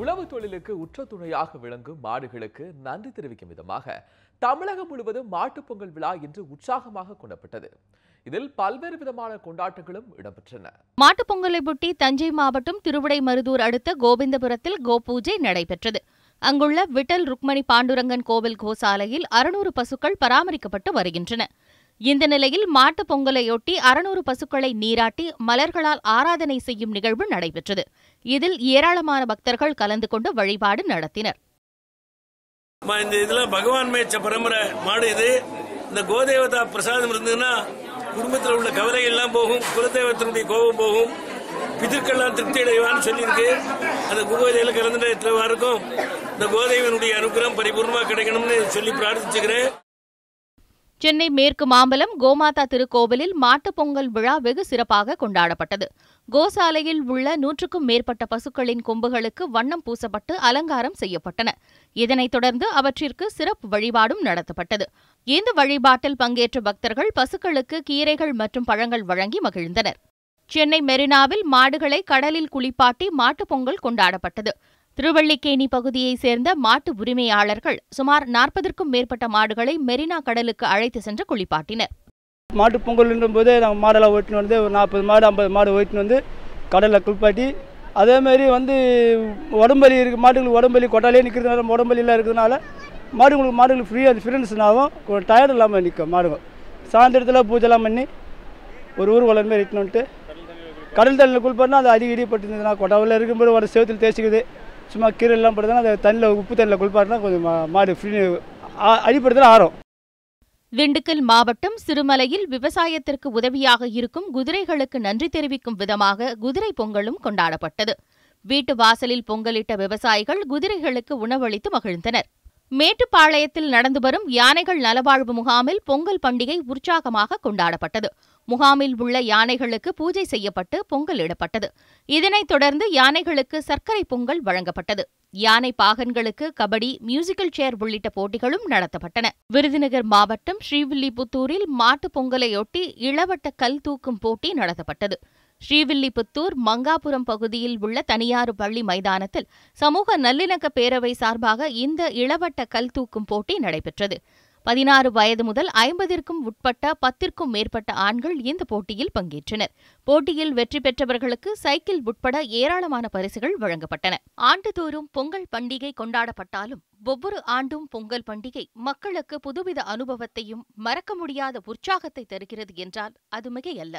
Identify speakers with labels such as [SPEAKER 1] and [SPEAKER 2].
[SPEAKER 1] உழவு தொழிலுக்கு உற்ற துணையாக விளங்கும் மாடுகளுக்கு நன்றி தெரிவிக்கும் விதமாக தமிழகம் முழுவதும் மாட்டுப் பொங்கல் விழா இன்று உற்சாகமாக கொண்டப்பட்டது இதில் பல்வேறு விதமான கொண்டாட்டங்களும் இடம்பெற்றன.
[SPEAKER 2] மாட்டுப்பொங்கலை ஒட்டி தஞ்சை மாவட்டம் திருவிடைமருதூர் அடுத்த கோவிந்தபுரத்தில் கோபூஜை நடைபெற்றது. அங்குள்ள விட்டல் ருக்மணி பாண்டுரங்கன் கோவில் கோசாலையில் அறுநூறு பசுக்கள் பராமரிக்கப்பட்டு வருகின்றன. இந்த நிலையில் மாட்டுப் பொங்கலையொட்டி அறுநூறு பசுக்களை நீராட்டி மலர்களால் ஆராதனை செய்யும் நிகழ்வு நடைபெற்றது. இதில் ஏராளமான பக்தர்கள் கலந்து கொண்டு வழிபாடு நடத்தினர்.
[SPEAKER 3] இந்த இதுல பகவான் மேய்ச்ச பரம்பரை மாடு இது. இந்த கோதேவதா பிரசாதம் இருந்ததுன்னா குடும்பத்தில் உள்ள கவலை எல்லாம் போகும் குலதெய்வத்தினுடைய கோபம் போகும். பிதற்கெல்லாம் திருப்தி அடைவான்னு சொல்லியிருக்கு. அந்த குகோதையில் கலந்துட்டு இருக்கும்? இந்த கோதேவனுடைய அனுகிரகம் பரிபூர்ணமாக கிடைக்கணும்னு சொல்லி பிரார்த்திச்சுக்கிறேன்.
[SPEAKER 2] சென்னை மேற்கு மாம்பலம் கோமாதா திருக்கோவிலில் மாட்டுப் பொங்கல் விழா வெகு சிறப்பாக கொண்டாடப்பட்டது. கோசாலையில் உள்ள நூற்றுக்கும் மேற்பட்ட பசுக்களின் கொம்புகளுக்கு வண்ணம் பூசப்பட்டு அலங்காரம் செய்யப்பட்டன. இதனைத் தொடர்ந்து அவற்றிற்கு சிறப்பு வழிபாடும் நடத்தப்பட்டது. இந்த வழிபாட்டில் பங்கேற்ற பக்தர்கள் பசுக்களுக்கு கீரைகள் மற்றும் பழங்கள் வழங்கி மகிழ்ந்தனர். சென்னை மெரினாவில் மாடுகளை கடலில் குளிப்பாட்டி மாட்டுப் பொங்கல் கொண்டாடப்பட்டது. திருவள்ளிக்கேணி பகுதியைச் சேர்ந்த மாட்டு உரிமையாளர்கள் சுமார் நாற்பதற்கும் மேற்பட்ட மாடுகளை மெரினா கடலுக்கு அழைத்து சென்று குளிப்பாட்டினர்.
[SPEAKER 4] மாட்டு பொங்கல்ன்றும் போது நாங்கள் மாடெல்லாம் ஓட்டின்னு வந்து ஒரு நாற்பது மாடு ஐம்பது மாடு ஓட்டின்னு வந்து கடலில் குளிப்பாட்டி அதேமாரி வந்து உடம்பலி இருக்கு மாட்டுகளுக்கு உடம்பலி கொட்டாலே நிற்கிறதுனால உடம்பலிலாம் இருக்கிறதுனால மாடுங்களுக்கு மாடுகளுக்கு ஃப்ரீயாக அது ஆகும் டயர்டு இல்லாமல் நிற்கும் மாடுங்க. சாயந்தரத்தில் பூஜைலாம் பண்ணி ஒரு ஊர்வலம் மாரி இட்டுன்னு வந்துட்டு கடல் தண்ணியில் குளிப்பாட்டினா அது அடிக்கடி பட்டுருந்ததுன்னா கொட்டாவில் இருக்கும்போது ஒரு சேவத்தில் தேய்ச்சிக்குது. சும்மா கீரை எல்லாம் படுதுன்னா அந்த தண்ணியில் உப்பு தண்ணியில் குளிப்பாட்டினா கொஞ்சம் மாடு ஃப்ரீ அடிப்படுறதுல ஆறும்.
[SPEAKER 2] திண்டுக்கல் மாவட்டம் சிறுமலையில் விவசாயத்திற்கு உதவியாக இருக்கும் குதிரைகளுக்கு நன்றி தெரிவிக்கும் விதமாக குதிரை பொங்கலும் கொண்டாடப்பட்டது. வீட்டு வாசலில் பொங்கலிட்ட விவசாயிகள் குதிரைகளுக்கு உணவளித்து மகிழ்ந்தனர். மேட்டுப்பாளையத்தில் நடந்து வரும் யானைகள் நலவாழ்வு முகாமில் பொங்கல் பண்டிகை உற்சாகமாக கொண்டாடப்பட்டது. முகாமில் உள்ள யானைகளுக்கு பூஜை செய்யப்பட்டு பொங்கல் இடப்பட்டது. இதனைத் தொடர்ந்து யானைகளுக்கு சர்க்கரை பொங்கல் வழங்கப்பட்டது. யானை பாகன்களுக்கு கபடி மியூசிக்கல் சேர் உள்ளிட்ட போட்டிகளும் நடத்தப்பட்டன. விருதுநகர் மாவட்டம் ஸ்ரீவில்லிபுத்தூரில் மாட்டுப் பொங்கலையொட்டி இளவட்ட கல் தூக்கும் போட்டி நடத்தப்பட்டது. ஸ்ரீவில்லிபுத்தூர் மங்காபுரம் பகுதியில் உள்ள தனியார் பள்ளி மைதானத்தில் சமூக நல்லிணக்க பேரவை சார்பாக இந்த இளவட்ட கல் தூக்கும் போட்டி நடைபெற்றது. பதினாறு வயது முதல் ஐம்பதிற்கும் உட்பட்ட பத்திற்கும் மேற்பட்ட ஆண்கள் இந்த போட்டியில் பங்கேற்றனர். போட்டியில் வெற்றி பெற்றவர்களுக்கு சைக்கிள் உட்பட ஏராளமான பரிசுகள் வழங்கப்பட்டன. ஆண்டுதோறும் பொங்கல் பண்டிகை கொண்டாடப்பட்டாலும் ஒவ்வொரு ஆண்டும் பொங்கல் பண்டிகை மக்களுக்கு புதுவித அனுபவத்தையும் மறக்க முடியாத உற்சாகத்தை தருகிறது என்றால் அது மிகையல்ல.